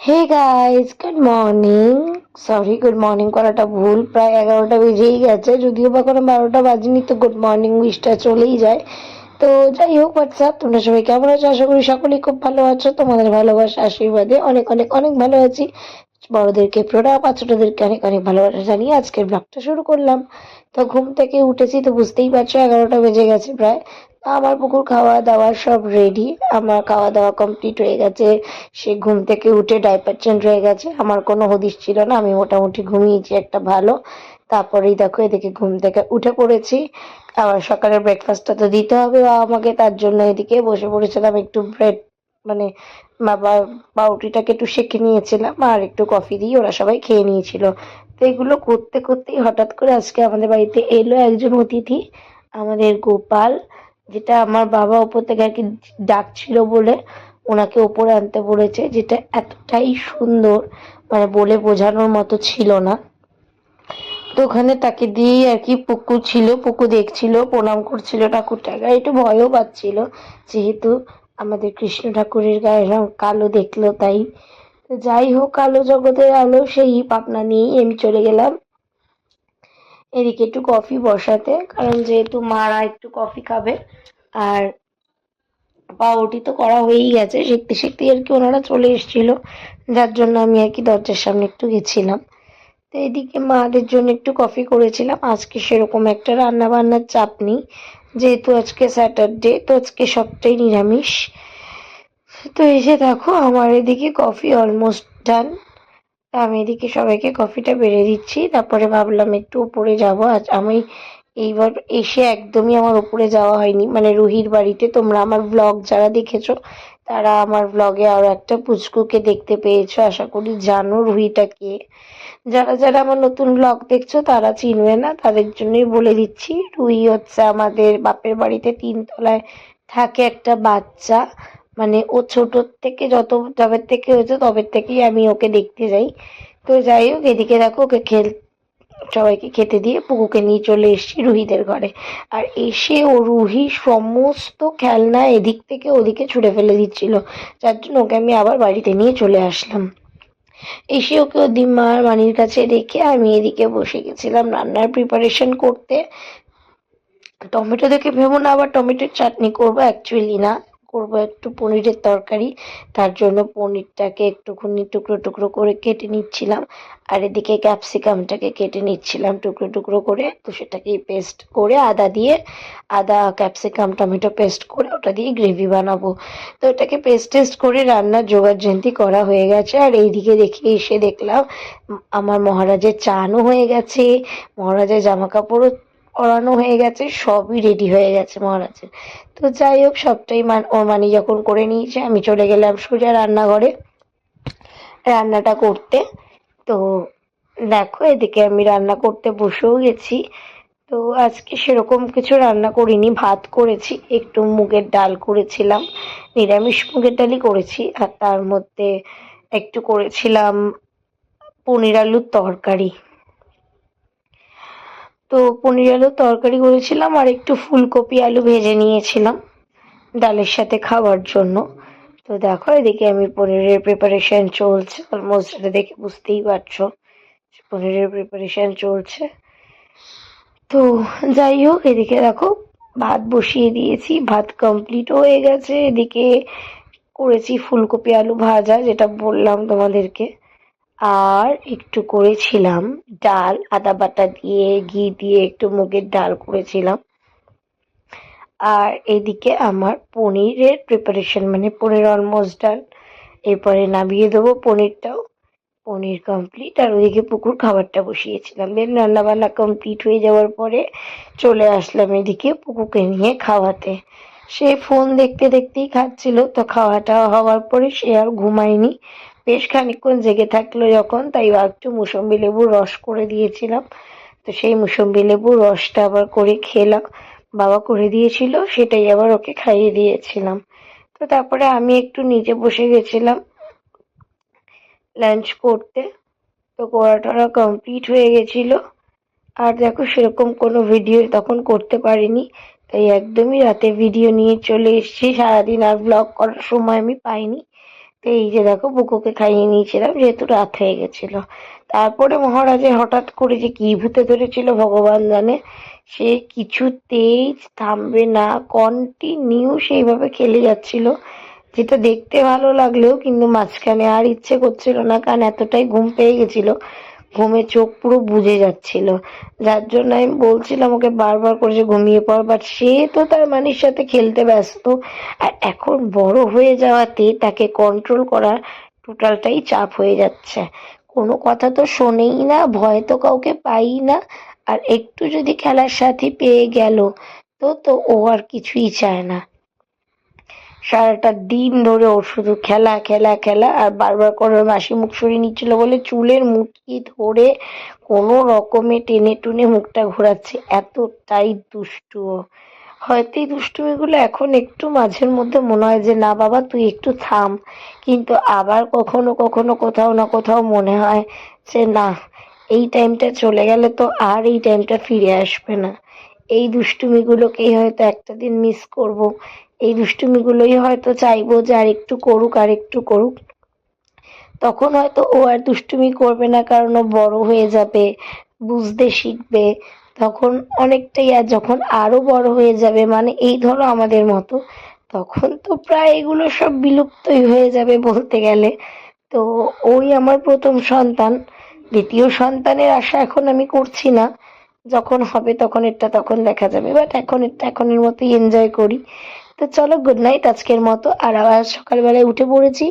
Hey guys good morning sorry good morning করাটা ভুল। প্রায় এগারোটা বেজেই গেছে। যদিও বা কোনো বারোটা বাজেনি, তো গুড মর্নিং উইশটা চলেই যায়। তো যাই হোক হোয়াটসঅ্যাপ তোমরা সবাই কেমন আছো? আশা করি সকলেই খুব ভালো আছো। তোমাদের ভালোবাসা, আশীর্বাদে অনেক অনেক অনেক ভালো আছি। বড়দেরকে প্রণাম আর ছোটদেরকে অনেক অনেক ভালোবাসা জানিয়ে আজকের ব্লগটা শুরু করলাম। তো ঘুম থেকে উঠেছি তো বুঝতেই পারছ এগারোটা বেজে গেছে প্রায়। আমার পুকুর খাওয়া দাওয়া সব রেডি আমার খাওয়া দাওয়া কমপ্লিট হয়ে গেছে। সে ঘুম থেকে উঠে ডাইপার চেঞ্জ হয়ে গেছে, আমার কোনো হদিশ ছিল না, আমি মোটামুটি ঘুমিয়েছি একটা ভালো। তারপরেই দেখো এদিকে ঘুম থেকে উঠে পড়েছি। আবার সকালের ব্রেকফাস্টটা তো দিতে হবে বা আমাকে, তার জন্য এদিকে বসে পড়েছিলাম একটু ব্রেড মানে বাবা পাউরুটিটাকে একটু সেঁকে নিয়েছিলাম আর একটু কফি দিয়ে ওরা সবাই খেয়ে নিয়েছিল। তো এগুলো করতে করতেই হঠাৎ করে আজকে আমাদের বাড়িতে এলো একজন অতিথি, আমাদের গোপাল, যেটা আমার বাবা ওপর থেকে আর কি ডাকছিল বলে ওনাকে ওপরে আনতে বলেছে, যেটা এতটাই সুন্দর মানে বলে বোঝানোর মতো ছিল না। তো ওখানে তাকে দিয়েই আর কি পুকু ছিল পুকু দেখছিল, প্রণাম করছিল ঠাকুরটাকে। একটু ভয়ও পাচ্ছিল, যেহেতু আমাদের কৃষ্ণ ঠাকুরের গায়ের রং কালো দেখল, তাই যাই হোক, কালো জগতের আলো, সেই পাপনা নিয়েই আমি চলে গেলাম। এদিকে একটু কফি বসাতে, কারণ যেহেতু মারা একটু কফি খাবে, আর পাউরুটি তো করা হয়েই গেছে শিখতে শিখতে আর কি ওনারা চলে এসেছিল, যার জন্য আমি আর কি দরজার সামনে একটু গেছিলাম। তো এদিকে মাদের জন্য একটু কফি করেছিলাম, আজকে সেরকম একটা রান্না বান্নার চাপ নেই। যেহেতু আজকে স্যাটারডে তো আজকে সবটাই নিরামিষ। তো এসে দেখো, আমার এদিকে কফি অলমোস্ট ডান আমি এদিকে সবাইকে কফিটা বেড়ে দিচ্ছি। তারপরে ভাবলাম একটু উপরে যাব। আজ আমি এইবার এসে একদমই আমার উপরে যাওয়া হয়নি। মানে রুহির বাড়িতে তোমরা আমার ব্লগ যারা দেখেছ, তারা আমার ব্লগে আরও একটা পুচকুকে দেখতে পেয়েছ। আশা করি জানো রুহিটা কে। যারা যারা আমার নতুন ব্লগ দেখছ, তারা চিনবে না। তাদের জন্যই বলে দিচ্ছি রুহি হচ্ছে আমাদের বাপের বাড়িতে তিনতলায় থাকে একটা বাচ্চা। মানে ও ছোট থেকে যত যবে থেকে হয়েছে তবে থেকেই আমি ওকে দেখতে যাই। তো যাই হোক, এদিকে দেখো ওকে খেল, সবাইকে খেতে দিয়ে পুকুকে নিয়ে চলে এসেছি রুহিদের ঘরে। আর এসে ও রুহি সমস্ত খেলনা এদিক থেকে ওদিকে ছুঁড়ে ফেলে দিচ্ছিল। যার জন্য ওকে আমি আবার বাড়িতে নিয়ে চলে আসলাম। এসে ওকে ও আর মানির কাছে রেখে আমি এদিকে বসে গেছিলাম রান্নার প্রিপারেশন করতে। টমেটো দেখে ভেবো না আবার টমেটোর চাটনি করব অ্যাকচুয়ালি না। করব একটু পনিরের তরকারি। তার জন্য পনিরটাকে একটুখানি টুকরো টুকরো করে কেটে নিচ্ছিলাম। আর এদিকে ক্যাপসিকামটাকে কেটে নিচ্ছিলাম টুকরো টুকরো করে। তো সেটাকে পেস্ট করে আদা দিয়ে, আদা, ক্যাপসিকাম, টমেটো পেস্ট করে ওটা দিয়ে গ্রেভি বানাবো। তো ওটাকে পেস্ট টেস্ট করে রান্নার জোগাড় জয়ন্তী করা হয়ে গেছে। আর এইদিকে দেখে এসে দেখলাম আমার মহারাজের চানও হয়ে গেছে। মহারাজের জামা কাপড়ও পরানো হয়ে গেছে, সবই রেডি হয়ে গেছে মহারাজের। তো যাই হোক, সবটাই মান ওর মানে যখন করে নিয়েছে, আমি চলে গেলাম সোজা রান্নাঘরে রান্নাটা করতে। তো দেখো, এদিকে আমি রান্না করতে বসেও গেছি। তো আজকে সেরকম কিছু রান্না করিনি, ভাত করেছি, একটু মুগের ডাল করেছিলাম, নিরামিষ মুগের ডালই করেছি, আর তার মধ্যে একটু করেছিলাম পনির আলুর তরকারি। তো পনির আলুর তরকারি করেছিলাম আর একটু ফুলকপি আলু ভেজে নিয়েছিলাম ডালের সাথে খাওয়ার জন্য। তো দেখো, এদিকে আমি পনিরের প্রিপারেশন চলছে। অলমোস্ট এটা দেখে বুঝতেই পারছ পনিরের প্রিপারেশন চলছে। তো যাই হোক, এদিকে দেখো, ভাত বসিয়ে দিয়েছি। ভাত কমপ্লিট হয়ে গেছে। এদিকে করেছি ফুলকপি আলু ভাজা, যেটা বললাম তোমাদেরকে। আর একটু করেছিলাম। ডাল, আদা বাটা দিয়ে, ঘি দিয়ে একটু মুগের ডাল করেছিলাম। আর এদিকে আমার পনিরের প্রিপারেশন মানে পনির অলমোস্ট ডান এরপরে নামিয়ে দেবো পনিরটাও। পনির কমপ্লিট আর ওদিকে পুকুর খাবারটা বসিয়েছিলাম। দেন রান্নাবান্না কমপ্লিট হয়ে যাওয়ার পরে চলে আসলাম এদিকে পুকুকে নিয়ে খাওয়াতে। সে ফোন দেখতে দেখতেই খাচ্ছিল। তো খাওয়াটা হওয়ার পরে সে আর ঘুমায়নি। বেশ খানিকক্ষণ জেগে থাকল যখন, তাই একটু মুসম্বি লেবুর রস করে দিয়েছিলাম। তো সেই মুসম্বি লেবুর রসটা আবার করে খেলাম। বাবা করে দিয়েছিল, সেটাই আবার ওকে খাইয়ে দিয়েছিলাম। তো তারপরে আমি একটু নিচে বসে গেছিলাম লাঞ্চ করতে। তো করা টরা কমপ্লিট হয়ে গেছিল। আর দেখো সেরকম কোনো ভিডিও তখন করতে পারিনি। তাই একদমই রাতে ভিডিও নিয়ে চলে এসেছি। সারাদিন আর ব্লগ করার সময় আমি পাইনি। তো এই যে দেখো, বুকুকে খাইয়ে নিয়েছিলাম, যেহেতু রাত হয়ে গেছিল। তারপরে মহারাজে হঠাৎ করে যে কি ভূতে ধরেছিল, ভগবান জানে, সে কিছুতেই থামবে না। কন্টিনিউ সেইভাবে খেলে যাচ্ছিল। যেটা দেখতে ভালো লাগলেও, কিন্তু মাঝখানে আর ইচ্ছে করছিল না, কারণ এতটাই ঘুম পেয়ে গেছিল। ঘুমে চোখ পুরো বুজে যাচ্ছিল। যার জন্য আমি বলছিলাম ওকে বারবার করে যে ঘুমিয়ে পড় বাট সে তো তার মানির সাথে খেলতে ব্যস্ত। আর এখন বড় হয়ে যাওয়াতে তাকে কন্ট্রোল করা টোটালটাই চাপ হয়ে যাচ্ছে। কোনো কথা তো শোনেই না, ভয় তো কাউকে পাই না। আর একটু যদি খেলার সাথী পেয়ে গেল, তো তো ও আর কিছুই চায় না। সারাটা দিন ধরে ওর শুধু খেলা খেলা খেলা, আর বারবার করে মাসি মুখ সরিয়ে নিচ্ছিল বলে চুলের মুটকি ধরে কোনো রকমে টেনে টুনে মুখটা ঘোরাচ্ছে। এতটাই দুষ্টু হয়তো এই দুষ্টুমিগুলো এখন একটু মাঝের মধ্যে মনে হয় যে, না বাবা, তুই একটু থাম। কিন্তু আবার কখনো কখনো কোথাও না কোথাও মনে হয় যে, না, এই টাইমটা চলে গেলে তো আর এই টাইমটা ফিরে আসবে না। এই দুষ্টুমিগুলোকেই হয়তো একটা দিন মিস করব। এই দুষ্টুমিগুলোই হয়তো চাইব যে আর একটু করুক, আর একটু করুক। তখন হয়তো ও আর দুষ্টুমি করবে না, কারণ ও বড় হয়ে যাবে, বুঝতে শিখবে। তখন অনেকটাই আর যখন আরও বড় হয়ে যাবে মানে এই ধরো আমাদের মতো, তখন তো প্রায় এগুলো সব বিলুপ্তই হয়ে যাবে বলতে গেলে। তো ওই আমার প্রথম সন্তান। দ্বিতীয় সন্তানের আশা এখন আমি করছি না। যখন হবে তখন এটা তখন দেখা যাবে বাট এখন এটা, এখনের মতোই এনজয় করি। তো চলো গুড নাইট আজকের মতো। আর আবার সকালবেলায় উঠে পড়েছি,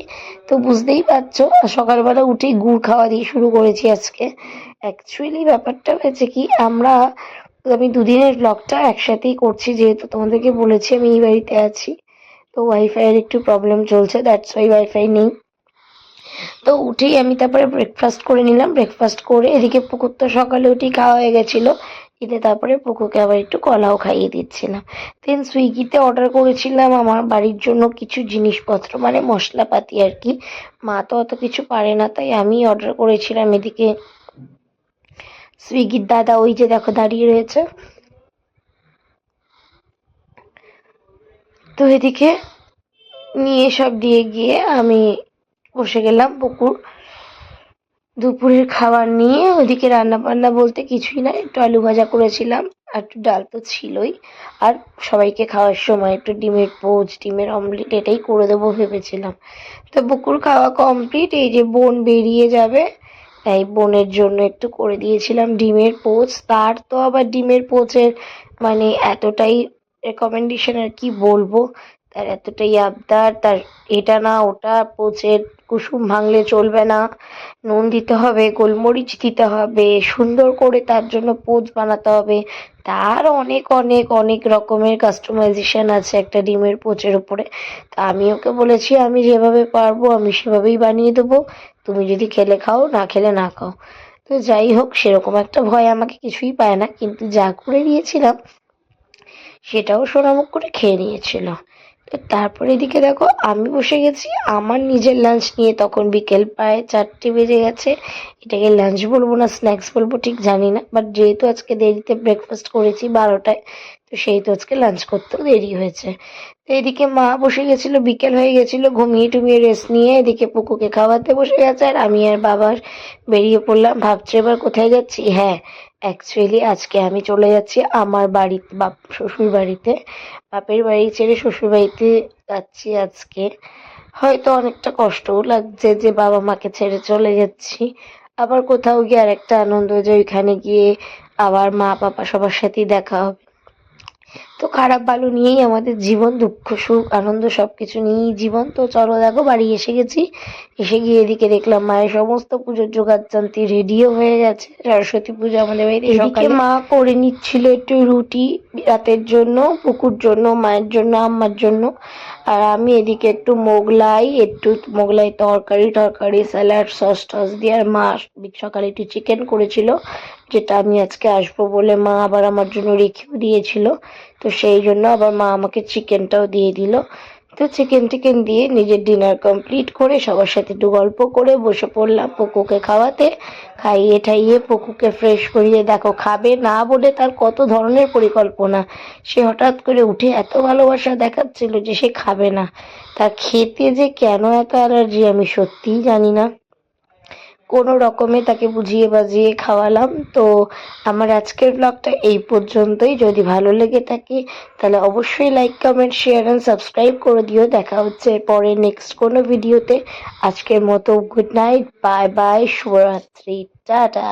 তো বুঝতেই পারছ, সকালবেলা উঠেই গুড় খাওয়া দিয়ে শুরু করেছি আজকে। অ্যাকচুয়ালি ব্যাপারটা হয়েছে কি, আমরা আমি দুদিনের ব্লগটা একসাথেই করছি, যেহেতু তোমাদেরকে বলেছি আমি এই বাড়িতে আছি। তো ওয়াইফাইয়ের একটু প্রবলেম চলছে দ্যাটস ওয়াই ওয়াইফাই নেই। তো উঠেই আমি তারপরে ব্রেকফাস্ট করে নিলাম। ব্রেকফাস্ট করে এদিকে পুকুর তো সকালে উঠেই খাওয়া হয়ে গেছিল। এতে তারপরে পুকুকে আবার একটু কলাও খাইয়ে দিচ্ছিলাম। দেন সুইগিতে অর্ডার করেছিলাম আমার বাড়ির জন্য কিছু জিনিসপত্র মানে মশলাপাতি আর কি। মা তো অত কিছু পারে না, তাই আমি অর্ডার করেছিলাম এদিকে সুইগির দাদা ওই যে দেখো দাঁড়িয়ে রয়েছে। তো এদিকে নিয়ে সব দিয়ে গিয়ে আমি বসে গেলাম পুকুর। দুপুরের খাবার নিয়ে ওদিকে রান্না বান্না বলতে কিছুই না একটু আলু ভাজা করেছিলাম, আর একটু ডাল তো ছিলই। আর সবাইকে খাওয়ার সময় একটু ডিমের পোচ ডিমের অমলেট এটাই করে দেবো ভেবেছিলাম। তো বুকুর খাওয়া কমপ্লিট এই যে বোন বেরিয়ে যাবে তাই বোনের জন্য একটু করে দিয়েছিলাম ডিমের পোচ তার তো আবার ডিমের পোচের মানে এতটাই রেকমেন্ডেশন আর কি বলব, তার এতটাই আবদার, তার এটা না ওটা পোচের কুসুম ভাঙলে চলবে না। নুন দিতে হবে, গোলমরিচ দিতে হবে, সুন্দর করে তার জন্য পোচ বানাতে হবে। তার অনেক অনেক অনেক রকমের কাস্টমাইজেশন আছে একটা ডিমের পোচের উপরে। তা আমি ওকে বলেছি, আমি যেভাবে পারব আমি সেভাবেই বানিয়ে দেবো। তুমি যদি খেলে খাও, না খেলে না খাও। তো যাই হোক, সেরকম একটা ভয় আমাকে কিছুই পায় না। কিন্তু যা করে দিয়েছিলাম সেটাও সোনামুখ করে খেয়ে নিয়েছিল। তারপরে এদিকে দেখো, আমি বসে গেছি। আমার নিজের লাঞ্চ নিয়ে তখন বিকেল প্রায় চারটে বেজে গেছে। এটাকে লাঞ্চ বলব না স্ন্যাক্স বলব, ঠিক জানি না। বাট যেহেতু আজকে দেরিতে ব্রেকফাস্ট করেছি বারোটায়, তো সেই তো আজকে লাঞ্চ করতেও দেরি হয়েছে। তো এদিকে মা বসে গেছিল, বিকেল হয়ে গেছিল, ঘুমিয়ে টুমিয়ে রেস্ট নিয়ে এদিকে পুকুকে খাওয়াতে বসে গেছে। আর আমি আর বাবার বেরিয়ে পড়লাম, ভাবছি এবার কোথায় যাচ্ছি? হ্যাঁ অ্যাকচুয়ালি আজকে আমি চলে যাচ্ছি আমার বাড়িতে বাপ শ্বশুর বাড়িতে। বাপের বাড়ি ছেড়ে শ্বশুর বাড়িতে যাচ্ছি আজকে। হয়তো অনেকটা কষ্টও লাগছে যে বাবা মাকে ছেড়ে চলে যাচ্ছি। আবার কোথাও গিয়ে আর একটা আনন্দ যে ওইখানে গিয়ে আবার মা বাবা সবার সাথেই দেখা হবে। তো খারাপ ভালো নিয়েই আমাদের জীবন দুঃখ সুখ আনন্দ সবকিছু নিয়েই জীবন। তো চলো দেখো বাড়ি এসে গেছি। এসে গিয়ে এদিকে দেখলাম মায়ের সমস্ত পুজোর জোগাড় জানতি রেডিও হয়ে গেছে। সরস্বতী পুজো আমাদের বাড়িতে এদিকে মা করে নিচ্ছিল একটু রুটি রাতের জন্য পুকুর জন্য মায়ের জন্য আম্মার জন্য। আর আমি এদিকে একটু মোগলাই একটু মোগলাই তরকারি টরকারি স্যালাড সস টস দিয়ে। আর মা সকালে একটু চিকেন করেছিল যেটা আমি আজকে আসব বলে মা আবার আমার জন্য রেখেও দিয়েছিল। তো সেই জন্য আবার মা আমাকে চিকেনটাও দিয়ে দিল। তো চিকেন টিকেন দিয়ে নিজের ডিনার কমপ্লিট করে সবার সাথে একটু গল্প করে বসে পড়লাম পকুকে খাওয়াতে। খাইয়ে ঠাইয়ে পকুকে ফ্রেশ করিয়ে দেখো, খাবে না বলে তার কত ধরনের পরিকল্পনা। সে হঠাৎ করে উঠে এত ভালোবাসা দেখাচ্ছিল যে সে খাবে না। তার খেতে যে কেন এত অ্যালার্জি আমি সত্যিই জানি না। কোনো রকমে তাকে বুঝিয়ে বাজিয়ে খাওয়ালাম। তো আমার আজকের ব্লগটা এই পর্যন্তই। যদি ভালো লেগে থাকে, তাহলে অবশ্যই like comment share and subscribe করে দিও। দেখা হচ্ছে পরে নেক্সট কোনো ভিডিওতে আজকের মতো গুড নাইট বাই বাই শুভরাত্রি, টাটা।